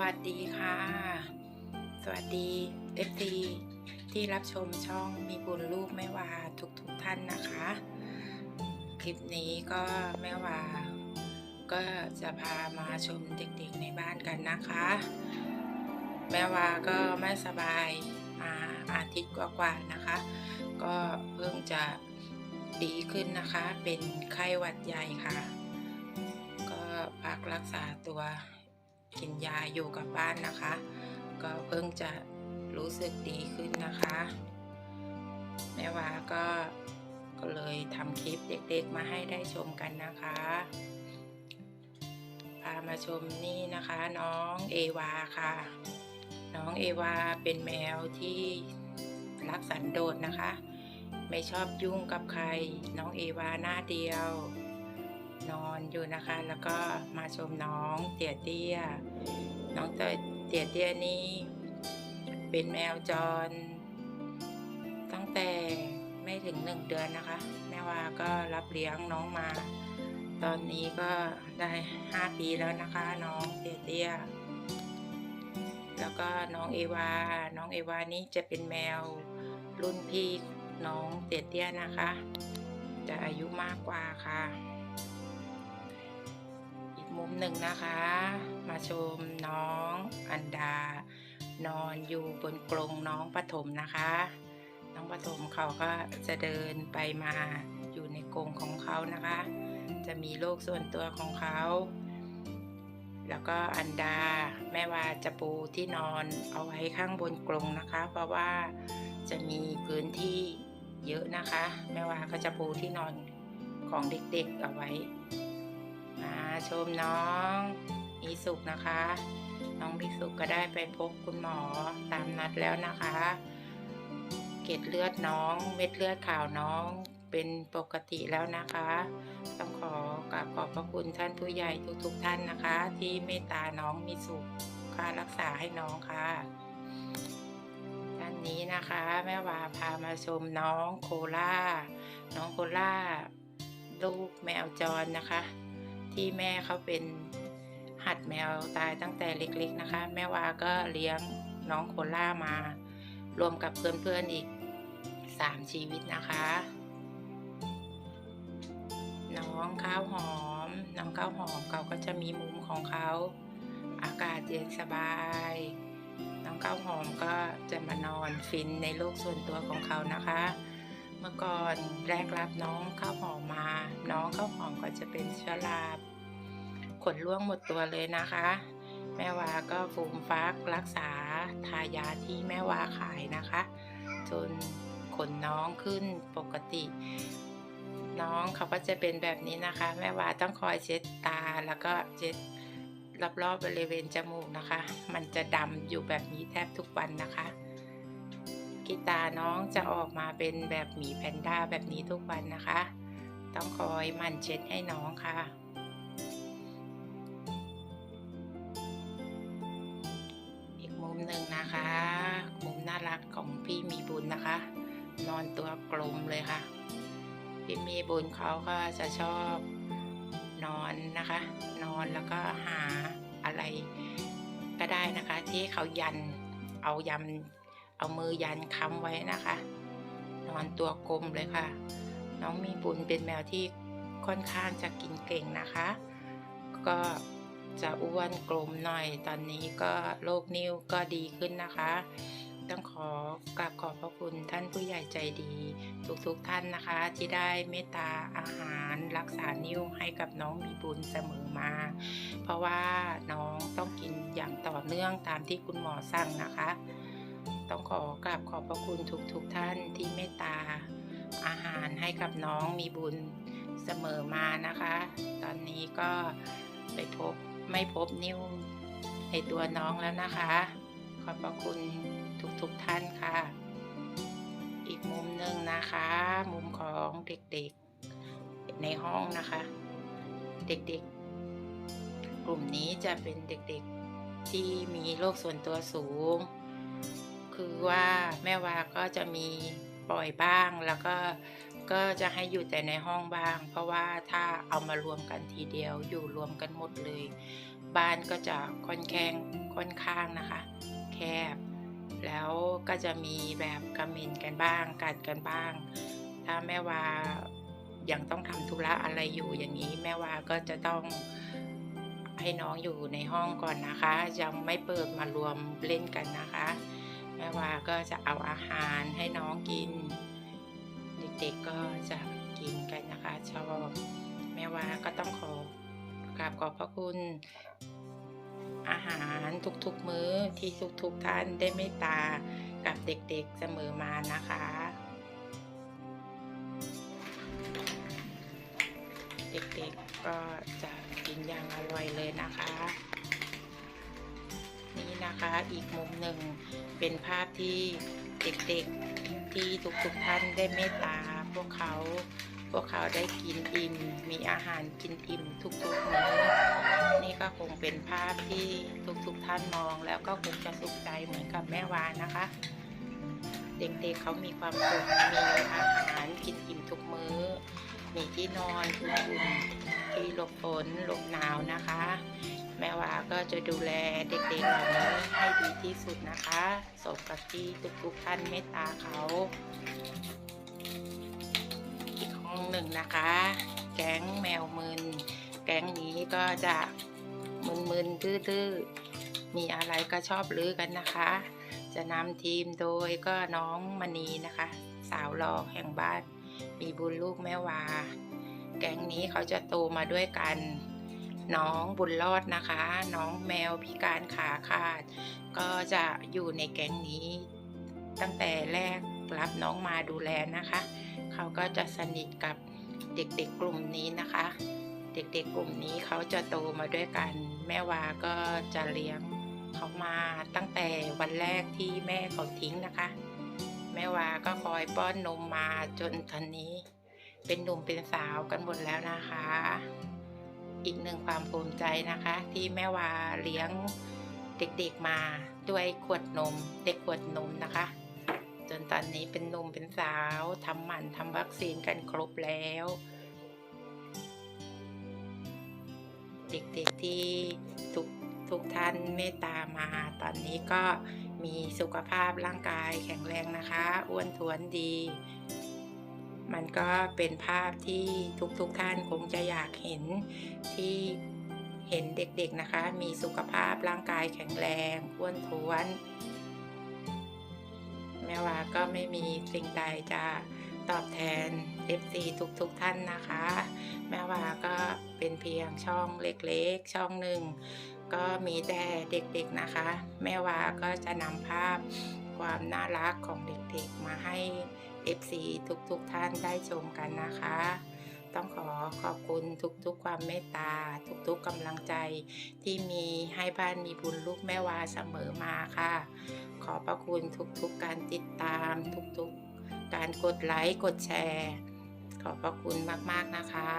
วัสดีค่ะ สวัสดีเอฟซีที่รับชมช่องมีบุญลูกแม่วาทุกทุกท่านนะคะ คลิปนี้ก็แม่วา ก็จะพามาชมเด็กๆในบ้านกันนะคะ แม่วาก็ไม่สบายมาอาทิตย์กว่าๆนะคะ ก็เพิ่งจะดีขึ้นนะคะ เป็นไข้หวัดใหญ่ค่ะ ก็พักรักษาตัว กินยาอยู่กับบ้านนะคะ ก็เพิ่งจะรู้สึกดีขึ้นนะคะแม่วาก็ก็เลยทำคลิปเด็กๆมาให้ได้ชมกันนะคะพามาชมนี่นะคะน้องเอวาค่ะ น้องเอวาเป็นแมวที่รักสันโดษนะคะ ไม่ชอบยุ่งกับใคร น้องเอวาหน้าเดียว นอนอยู่นะคะ แล้วก็มาชมน้องเตี่ยเตี้ย น้องเตี่ยเตี้ยนี่เป็นแมวจร ตั้งแต่ไม่ถึงหนึ่งเดือนนะคะ แม่วาก็รับเลี้ยงน้องมา ตอนนี้ก็ได้ห้าปีแล้วนะคะ น้องเตี่ยเตี้ยแล้วก็น้องเอวา น้องเอวานี่จะเป็นแมวรุ่นพี่น้องเตี่ยเตี้ยนะคะ จะอายุมากกว่าค่ะ มุมหนึ่งนะคะ มาชมน้องอันดา นอนอยู่บนกรงน้องปฐมนะคะ น้องปฐมเขาก็จะเดินไปมาอยู่ในกรงของเขานะคะ จะมีโลกส่วนตัวของเขา แล้วก็อันดาแม่ว่าจะปูที่นอนเอาไว้ข้างบนกรงนะคะ เพราะว่าจะมีพื้นที่เยอะนะคะ แม่ว่าก็จะปูที่นอนของเด็กๆเอาไว้ ชมน้องมีสุขนะคะ น้องมีสุขก็ได้ไปพบคุณหมอตามนัดแล้วนะคะ เกล็ดเลือดน้อง เม็ดเลือดขาวน้องเป็นปกติแล้วนะคะ ต้องขอกราบขอบพระคุณท่านผู้ใหญ่ทุกๆท่านนะคะ ที่เมตตาน้องมีสุขค่ารักษาให้น้องค่ะด้านนี้นะคะ แม่วาพามาชมน้องโคล่าน้องโคล่าลูกแมวจรนะคะ ที่แม่เขาเป็นหัดแมวตายตั้งแต่เล็กๆนะคะ แม่วาก็เลี้ยงน้องโคล่ามารวมกับเพื่อนๆอีกสามชีวิตนะคะ น้องข้าวหอม น้องข้าวหอมเขาก็จะมีมุมของเขาอากาศเย็นสบาย น้องข้าวหอมก็จะมานอนฟินในโลกส่วนตัวของเขานะคะ มื่อก่อนแรกรับน้องข้าวหอมมา น้องข้าวหอมก็จะเป็นเชื้อราขนร่วงหมดตัวเลยนะคะ แม่วาก็ฟูมฟักรักษาทายาที่แม่วาขายนะคะ จนขนน้องขึ้นปกติ น้องเขาก็จะเป็นแบบนี้นะคะ แม่วาต้องคอยเช็ดตาแล้วก็เช็ดรอบๆบริเวณจมูกนะคะ มันจะดำอยู่แบบนี้แทบทุกวันนะคะ กีตาน้องจะออกมาเป็นแบบหมีแพนด้าแบบนี้ทุกวันนะคะ ต้องคอยหมั่นเช็ดให้น้องค่ะอีกมุมหนึ่งนะคะมุมน่ารักของพี่มีบุญนะคะ นอนตัวกลมเลยค่ะ พี่มีบุญเขาก็จะชอบนอนนะคะ นอนแล้วก็หาอะไรก็ได้นะคะ ที่เขายันเอายำ เอามือยันค้ำไว้นะคะ นอนตัวกลมเลยค่ะ น้องมีบุญเป็นแมวที่ค่อนข้างจะกินเก่งนะคะ ก็จะอ้วนกลมหน่อยตอนนี้ก็โรคนิ้วก็ดีขึ้นนะคะ ต้องขอกราบขอบพระคุณท่านผู้ใหญ่ใจดี ทุกๆทท่านนะคะ ที่ได้เมตตาอาหารรักษานิ้วให้กับน้องมีบุญเสมอมา เพราะว่าน้องต้องกินอย่างต่อเนื่องตามที่คุณหมอสั่งนะคะ ต้องขอกราบขอบพระคุณทุกๆทท่านที่เมตตา อาหารให้กับน้องมีบุญเสมอมานะคะ ตอนนี้ก็ไปพบไม่พบนิ้วในตัวน้องแล้วนะคะ ขอบพระคุณทุกๆทท่านค่ะ อีกมุมหนึ่งนะคะ มุมของเด็กๆในห้องนะคะ เด็กๆ กลุ่มนี้จะเป็นเด็กๆที่มีโรคส่วนตัวสูง คือว่าแม่วาก็จะมีปล่อยบ้างแล้วก็ก็จะให้อยู่แต่ในห้องบ้าง เพราะว่าถ้าเอามารวมกันทีเดียวอยู่รวมกันหมดเลย บ้านก็จะค่อนข้างค่อนข้างนะคะ แคบ แล้วก็จะมีแบบกระเม็นกันบ้างกัดกันบ้าง ถ้าแม่วายังต้องทำธุระอะไรอยู่อย่างนี้ แม่วาก็จะต้องให้น้องอยู่ในห้องก่อนนะคะ ยังไม่เปิดมารวมเล่นกันนะคะ ม่วาก็จะเอาอาหารให้น้องกิน เด็กๆก็จะกินกันนะคะ ชอบแม่วาก็ต้องขอกราบขอบพระคุณ อาหารทุกๆมื้อที่ทุกๆท่านได้เมตตากับเด็กๆเสมอมานะคะเด็กๆก็จะกินอย่างอร่อยเลยนะคะ นี่นะคะอีกมุมหนึ่งเป็นภาพที่เด็กๆที่ทุกๆท่านได้เมตตาพวกเขาพวกเขาได้กินอิ่มมีอาหารกินอิ่มทุกๆมื้อนี่ก็คงเป็นภาพที่ทุกๆท่านมองแล้วก็คงจะสุขใจเหมือนกับแม่วานนะคะ เด็กๆเขามีความสุขมีอาหารกินอิ่มทุกมื้อ มีที่นอนอุ่นๆที่หลบฝนหลบหนาวนะคะ ม่วาก็จะดูแลเด็กๆเหล่านี้ให้ดีที่สุดนะคะสมกับที่ทุกๆท่านเมตตาเขา อีกห้องหนึ่งนะคะ แก๊งแมวมึน แก๊งนี้ก็จะมึนๆดื้อๆ มีอะไรก็ชอบลือกันนะคะ จะนำทีมโดยก็น้องมณีนะคะ สาวหล่อแห่งบ้าน มีบุญลูกแม่วา แก๊งนี้เขาจะโตมาด้วยกัน น้องบุญรอดนะคะ น้องแมวพิการขาขาด ก็จะอยู่ในแก๊งนี้ ตั้งแต่แรกรับน้องมาดูแลนะคะ เขาก็จะสนิทกับเด็กๆกลุ่มนี้นะคะ เด็กๆกลุ่มนี้เขาจะโตมาด้วยกัน แม่วาก็จะเลี้ยงเขามาตั้งแต่วันแรกที่แม่เขาทิ้งนะคะ แม่วาก็คอยป้อนนมมาจนตอนนี้ เป็นหนุ่มเป็นสาวกันหมดแล้วนะคะ อีกหนึ่งความภูมิใจนะคะ ที่แม่วาเลี้ยงเด็กๆมาด้วยขวดนม เด็กขวดนมนะคะ จนตอนนี้เป็นหนุ่มเป็นสาวทำหมันทำวัคซีนกันครบแล้ว เด็กๆที่ทุกทุกท่านเมตตามา ตอนนี้ก็มีสุขภาพร่างกายแข็งแรงนะคะ อ้วนท้วนดี มันก็เป็นภาพที่ทุกๆทท่านคงจะอยากเห็นที่เห็นเด็กๆนะคะ มีสุขภาพร่างกายแข็งแรงอ้วนท้วน แม่วาก็ไม่มีสิ่งใดจะตอบแทน FC ทุกๆทท่านนะคะ แม่วาก็เป็นเพียงช่องเล็กๆ ช่องหนึ่ง ก็มีแต่เด็กๆนะคะ แม่วาก็จะนำภาพความน่ารักของเด็กๆมาให้ FC ทุกๆท่านได้ชมกันนะคะ ต้องขอขอบคุณทุกๆความเมตตา ทุกๆกำลังใจที่มีให้บ้านมีบุญลูกแม่วาเสมอมาค่ะ ขอบพระคุณทุกๆการติดตาม ทุกๆการกดไลค์กดแชร์ ขอบพระคุณมากๆนะคะ